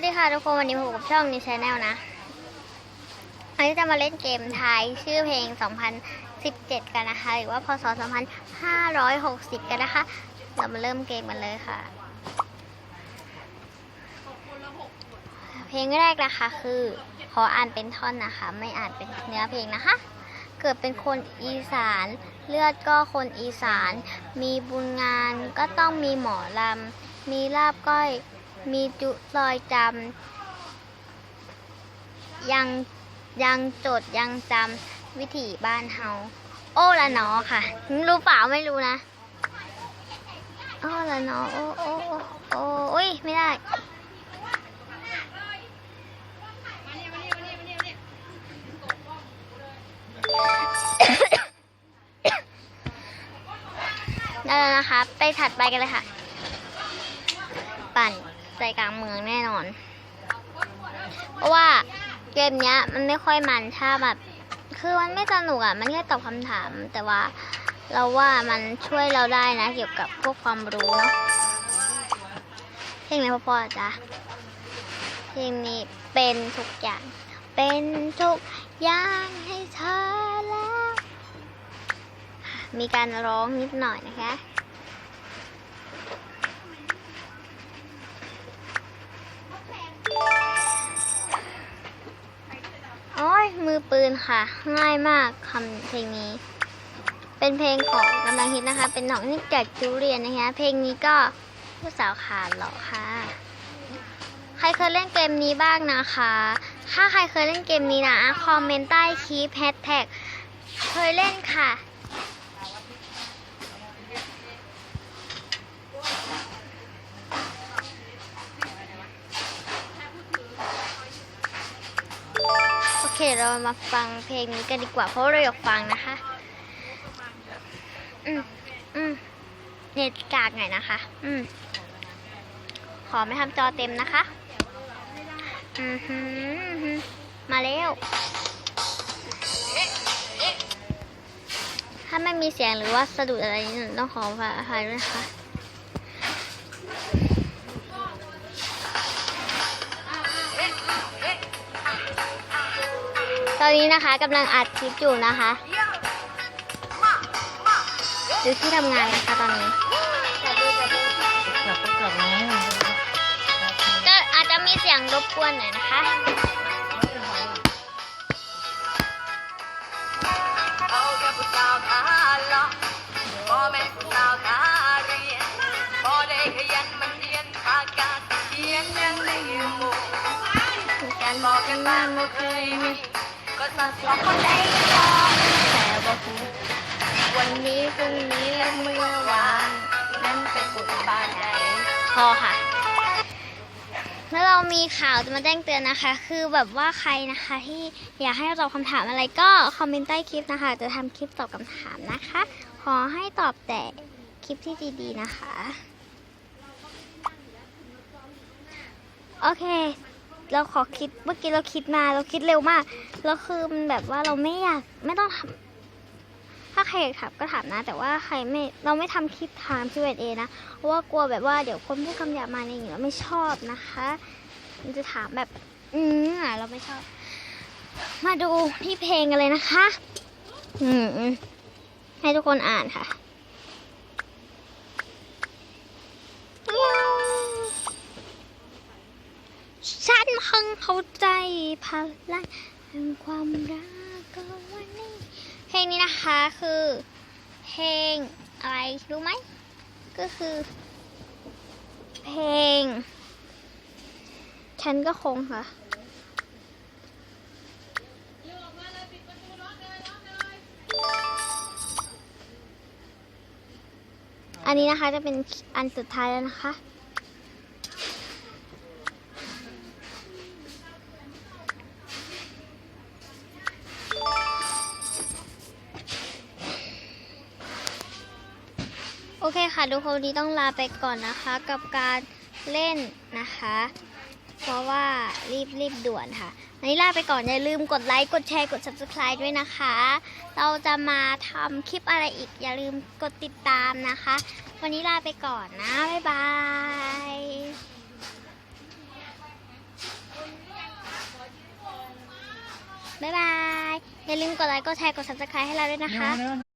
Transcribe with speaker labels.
Speaker 1: วัสดีค่ะทุกคนวันนี้พบกับช่องนิชาแนลนะวันนี้จะมาเล่นเกมไทายชื่อเพลง 2017 กันนะคะ หรือว่าพศ 2560 กันนะคะ เรามาเริ่มเกมกันเลยค่ะ เพลงแรกนะคะคือขออ่านเป็นท่อนนะคะ ไม่อ่านเป็นเนื้อเพลงนะคะ เกิดเป็นคนอีสานเลือดก็คนอีสาน มีบุญงานก็ต้องมีหมอลำมีลาบก้อย มีจุลอยจำยังยังจดยังจำวิถีบ้านเฮาโอ้ละหนอค่ะ รู้เปล่าไม่รู้นะ โอ้ละหนอโอ้โอ้โอ้โอ้อุ้ยไม่ได้ได้แล้วนะคะ ไปถัดไปกันเลยค่ะ ปั่น ใจกลางเมืองแน่นอน เพราะว่าเกมเนี้ยมันไม่ค่อยมันถ้าแบบคือมันไม่สนุกอะ มันแค่ตอบคำถาม แต่ว่าเราว่ามันช่วยเราได้นะ เกี่ยวกับพวกความรู้เนาะเพลงอะไรพ่อๆจ๊ะเพลงนี้เป็นทุกอย่าง เป็นทุกอย่างให้เธอแล้ว มีการร้องนิดหน่อยนะคะ โอ้ยมือปืนค่ะ ง่ายมากคำเพลงนี้ เป็นเพลงของกำลังฮิตนะคะ เป็นของนี่แกะจูเรียนนะคะ เพลงนี้ก็ผู้สาวขาดหรอค่ะ ใครเคยเล่นเกมนี้บ้างนะคะ ถ้าใครเคยเล่นเกมนี้นะ คอมเมนต์ใต้คลิปแฮชแท็กเคยเล่นค่ะ โอ เคเรามาฟังเพลงนี้กันดีกว่าเพราะเราอยากฟังนะคะ อืมอืมเน็ตกากหน่อยนะคะ อืมขอไม่ทำจอเต็มนะคะ อือหือมาแล้วถ้าไม่มีเสียงหรือว่าสะดุดอะไรนี่ต้องขออภัยด้วยนะคะ ตอนนี้นะคะกำลังอัดคลิปอยู่นะคะอยู่ที่ทำงานนะคะตอนนี้
Speaker 2: กลับก็กลับนะ
Speaker 1: ก็อาจจะมีเสียงรบกวนหน่อยนะคะ
Speaker 3: เอาแค่ผู้สาวขาเลาะบ่แม่นผู้สาวขาเรียนบ่ได้ขยันมันเรียนอากาศเขียนยังในหมู่
Speaker 1: มีการ
Speaker 3: บบอ
Speaker 1: อกก
Speaker 3: กั
Speaker 1: กันน
Speaker 3: บ้า
Speaker 1: บ้างง
Speaker 3: บ่
Speaker 1: ว่า
Speaker 3: เค
Speaker 1: เค
Speaker 3: ย
Speaker 1: ย
Speaker 3: มี
Speaker 1: มี
Speaker 3: ก็สักสองคนได้พอ
Speaker 1: แต่บอกวันนี้พรุ่งนี้และเมื่อวานนั่นเป็นบุญบาไหนพอค่ะ แล้วเรามีข่าวจะมาแจ้งเตือนนะคะ คือแบบว่าใครนะคะที่อยากให้เราตอบคำถามอะไรก็คอมเมนต์ใต้คลิปนะคะ จะทำคลิปตอบคำถามนะคะ ขอให้ตอบแต่คลิปที่ดีๆนะคะ โอเค เราขอคิดเมื่อกี้เราคิดมาเราคิดเร็วมากแล้วคือมันแบบว่าเราไม่อยากไม่ต้องทำถ้าใครอยากถามก็ถามนะ แต่ว่าใครไม่เราไม่ทำคลิปถาม Q&A นะเพราะว่ากลัวแบบว่าเดี๋ยวคนพูดคำหยาบมาอะไรอย่างเงี้เราไม่ชอบนะคะ มันจะถามแบบ อืมเราไม่ชอบ มาดูที่เพลงกันเลยนะคะ อืมให้ทุกคนอ่านค่ะ พิ่งเข้าใจพลังแห่งความรักก็วันนี้เพลงนี้นะคะคือเพลงอะไรรู้ไหม ก็คือ เพลง ฉันก็คงค่ะอันนี้นะคะจะเป็นอันสุดท้ายแล้วนะคะ โอเคค่ะทุกคนนี้ต้องลาไปก่อนนะคะ กับการเล่นนะคะ เพราะว่ารีบรีบด่วนค่ะนนี้ลาไปก่อนอย่าลืมกดไลค์กดแชร์กด subscribe ด้วยนะคะ เราจะมาทำคลิปอะไรอีก อย่าลืมกดติดตามนะคะ วันนี้ลาไปก่อนนะ บ๊ายบายบ๊ายบาย อย่าลืมกดไลค์ กดแชร์ กด subscribe ให้เราด้วยนะคะ